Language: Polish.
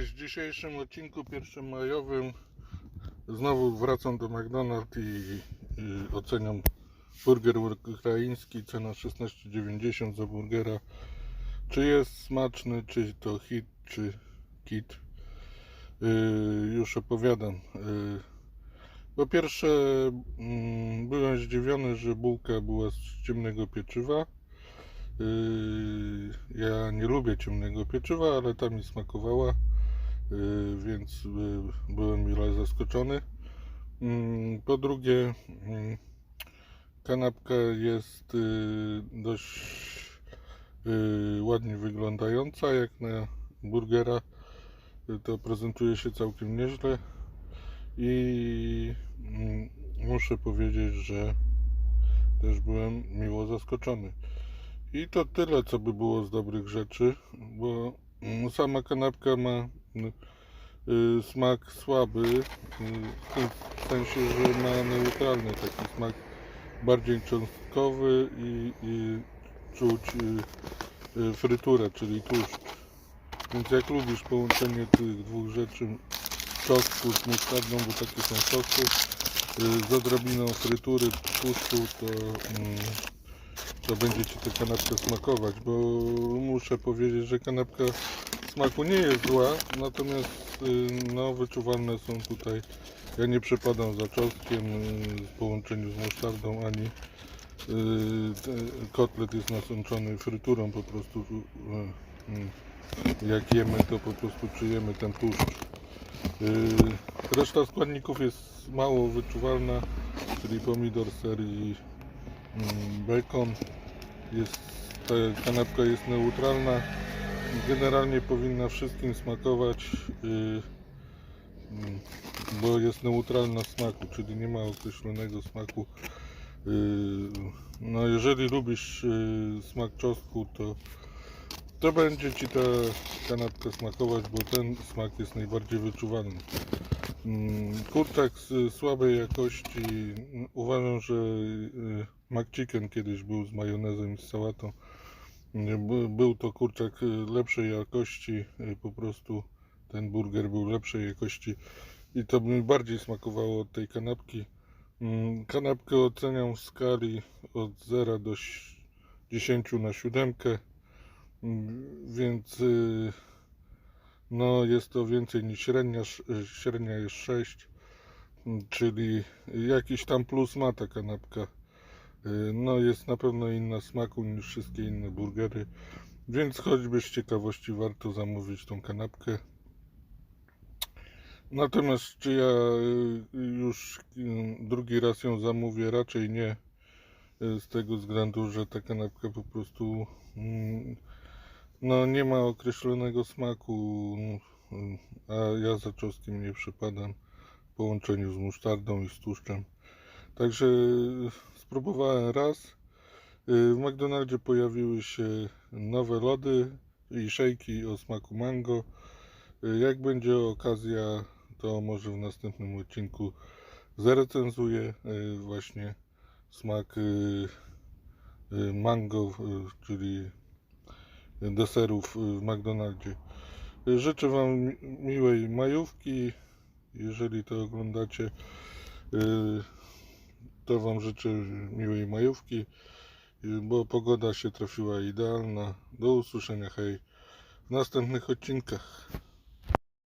Cześć, w dzisiejszym odcinku pierwszym majowym znowu wracam do McDonald's i, i oceniam burger ukraiński, cena 16,90 za burgera. Czy jest smaczny, czy to hit, czy kit. Yy, już opowiadam. Yy, po pierwsze mm, byłem zdziwiony, że bułka była z ciemnego pieczywa. Yy, Ja nie lubię ciemnego pieczywa, ale ta mi smakowała, yy, więc yy, byłem mile zaskoczony. Mm, Po drugie, mm, kanapka jest yy, dość ładnie wyglądająca, jak na burgera. To prezentuje się całkiem nieźle i mm, muszę powiedzieć, że też byłem miło zaskoczony. I to tyle, co by było z dobrych rzeczy, bo sama kanapka ma y, smak słaby, y, w sensie, że ma neutralny taki smak, bardziej cząstkowy i, i czuć y, y, fryturę, czyli tłuszcz. Więc jak lubisz połączenie tych dwóch rzeczy, czosnku z bo takie są sosy, y, z odrobiną frytury, tłuszczu, to... Mm, to będzie Ci ta kanapka smakować, bo muszę powiedzieć, że kanapka smaku nie jest zła, natomiast y, no, wyczuwalne są tutaj, ja nie przepadam za czosnkiem y, w połączeniu z musztardą, ani y, kotlet jest nasączony fryturą po prostu, jak jemy to po prostu czujemy ten tłuszcz. Reszta składników jest mało wyczuwalna, czyli pomidor, ser i bacon. Jest, ta kanapka jest neutralna. Generalnie powinna wszystkim smakować, yy, mm, bo jest neutralna smaku, czyli nie ma określonego smaku. Yy, no jeżeli lubisz yy, smak czosnku, to to będzie Ci ta kanapka smakować, bo ten smak jest najbardziej wyczuwalny. Mm, Kurczak z słabej jakości. mm, Uważam, że y, McChicken kiedyś był z majonezem i z sałatą. Był to kurczak y, lepszej jakości, y, po prostu ten burger był lepszej jakości i to mi bardziej smakowało od tej kanapki. Mm, Kanapkę oceniam w skali od 0 do ś- 10 na 7, więc y, no jest to więcej niż średnia, średnia jest 6, mm, czyli jakiś tam plus ma ta kanapka. Y, No jest na pewno inna smaku niż wszystkie inne burgery, więc choćby z ciekawości warto zamówić tą kanapkę. Natomiast czy ja y, już y, drugi raz ją zamówię? Raczej nie. Z tego względu, że ta kanapka po prostu mm, no, nie ma określonego smaku, a ja za czosnkiem nie przypadam w połączeniu z musztardą i z tłuszczem. Także spróbowałem raz. Y, W McDonaldzie pojawiły się nowe lody i szejki o smaku mango. Y, Jak będzie okazja, to może w następnym odcinku zarecenzuję y, właśnie smak mango, czyli deserów w McDonaldzie. Życzę Wam mi- miłej majówki. Jeżeli to oglądacie, to Wam życzę miłej majówki, y, bo pogoda się trafiła idealna. Do usłyszenia, hej, w następnych odcinkach.